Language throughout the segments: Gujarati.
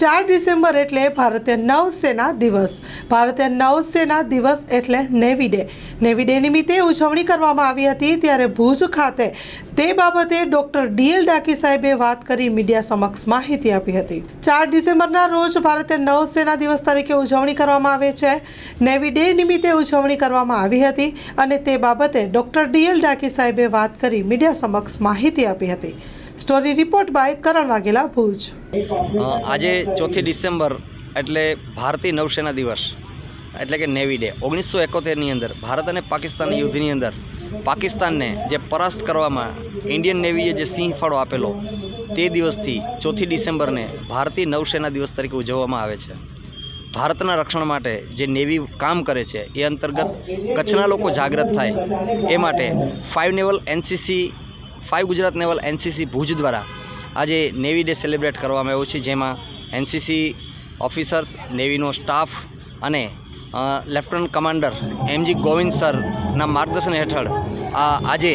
ચાર ડિસેમ્બર એટલે ભારતીય નૌસેના દિવસ. ભારતીય નૌસેના દિવસ એટલે નેવી ડે. નેવી ડે નિમિત્તે ઉજવણી કરવામાં આવી હતી ત્યારે ભુજ ખાતે તે બાબતે ડોક્ટર ડીએલ ડાકી સાહેબે વાત કરી મીડિયા સમક્ષ માહિતી આપી હતી. ચાર ડિસેમ્બરના રોજ ભારતીય નૌસેના દિવસ તરીકે ઉજવણી કરવામાં આવે છે. નેવી ડે નિમિત્તે ઉજવણી કરવામાં આવી હતી અને તે બાબતે ડોક્ટર ડીએલ ડાકી સાહેબે વાત કરી મીડિયા સમક્ષ માહિતી આપી હતી. Story report by Karan Vaghela Bhuj આજે ચોથી ડિસેમ્બર એટલે ભારતીય નૌસેના દિવસ, એટલે કે નેવી ડે ઓગણીસો એકોતેરની અંદર ભારત અને પાકિસ્તાન યુદ્ધની અંદર પાકિસ્તાનને જે પરાસ્ત કરવામાં ઇન્ડિયન નેવીએ જે સિંહ ફાળો આપેલો, તે દિવસથી ચોથી ડિસેમ્બરને ભારતીય નૌસેના દિવસ તરીકે ઉજવવામાં આવે છે. ભારતના રક્ષણ માટે જે નેવી કામ કરે છે, એ અંતર્ગત કચ્છના લોકો જાગૃત થાય, એ માટે five naval NCC five Gujarat naval NCC Bhuj દ્વારા આજે નેવી ડે સેલિબ્રેટ કરવામાં આવ્યો છે, જેમાં એનસીસી ઓફિસર્સ, નેવીનો સ્ટાફ અને લેફ્ટનન્ટ કમાન્ડર એમજી ગોવિંદ સરના માર્ગદર્શન હેઠળ આ આજે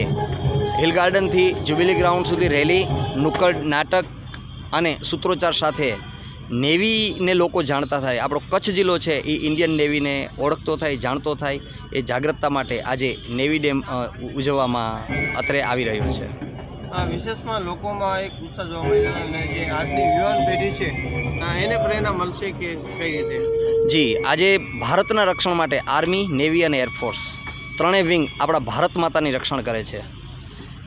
હિલ ગાર્ડનથી જ્યુબિલી ગ્રાઉન્ડ સુધી રેલી, નુક્કડ નાટક અને સૂત્રોચ્ચાર સાથે નેવીને લોકો જાણતા થાય. આપણો કચ્છ જિલ્લો છે એ ઇન્ડિયન નેવીને ઓળખતો થાય જાણતો થાય. એ જાગૃતતા માટે આજે નેવી ડે ઉજવવામાં અત્રે આવી રહ્યો છે. આ વિશેષમાં લોકોમાં એક ઉત્સાહ જોવા મળ્યો અને જે આજની યુવાન પેઢી છે એને પ્રેરણા મળશે કે કઈ રીતે? જી આજે ભારતના રક્ષણ માટે આર્મી નેવી અને એરફોર્સ ત્રણેય વિંગ આપણા ભારત માતાની રક્ષણ કરે છે.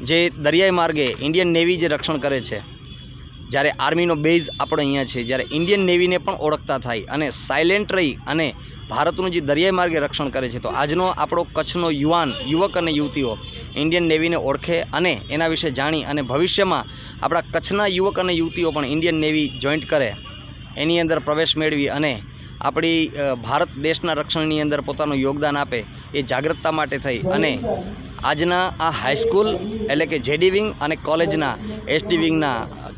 જે દરિયાઈ માર્ગે ઇન્ડિયન નેવી જે રક્ષણ કરે છે જ્યારે આર્મીનો બેઝ આપણો અહીંયા છે, જ્યારે ઇન્ડિયન નેવીને પણ ઓળખતા થાય અને સાયલેન્ટ રહી અને ભારતનું જે દરિયાઈ માર્ગે રક્ષણ કરે છે, તો આજનો આપણો કચ્છનો યુવાન, યુવક અને યુવતીઓ ઇન્ડિયન નેવીને ઓળખે અને એના વિશે જાણી અને ભવિષ્યમાં આપણા કચ્છના યુવક અને યુવતીઓ પણ ઇન્ડિયન નેવી જોઈન્ટ કરે, એની અંદર પ્રવેશ મેળવી અને આપણી ભારત દેશના રક્ષણની અંદર પોતાનું યોગદાન આપે એ જાગૃતતા માટે થઈ અને આજના આ હાઈસ્કૂલ એટલે કે જેડી વિંગ અને કોલેજના એસડી વિંગના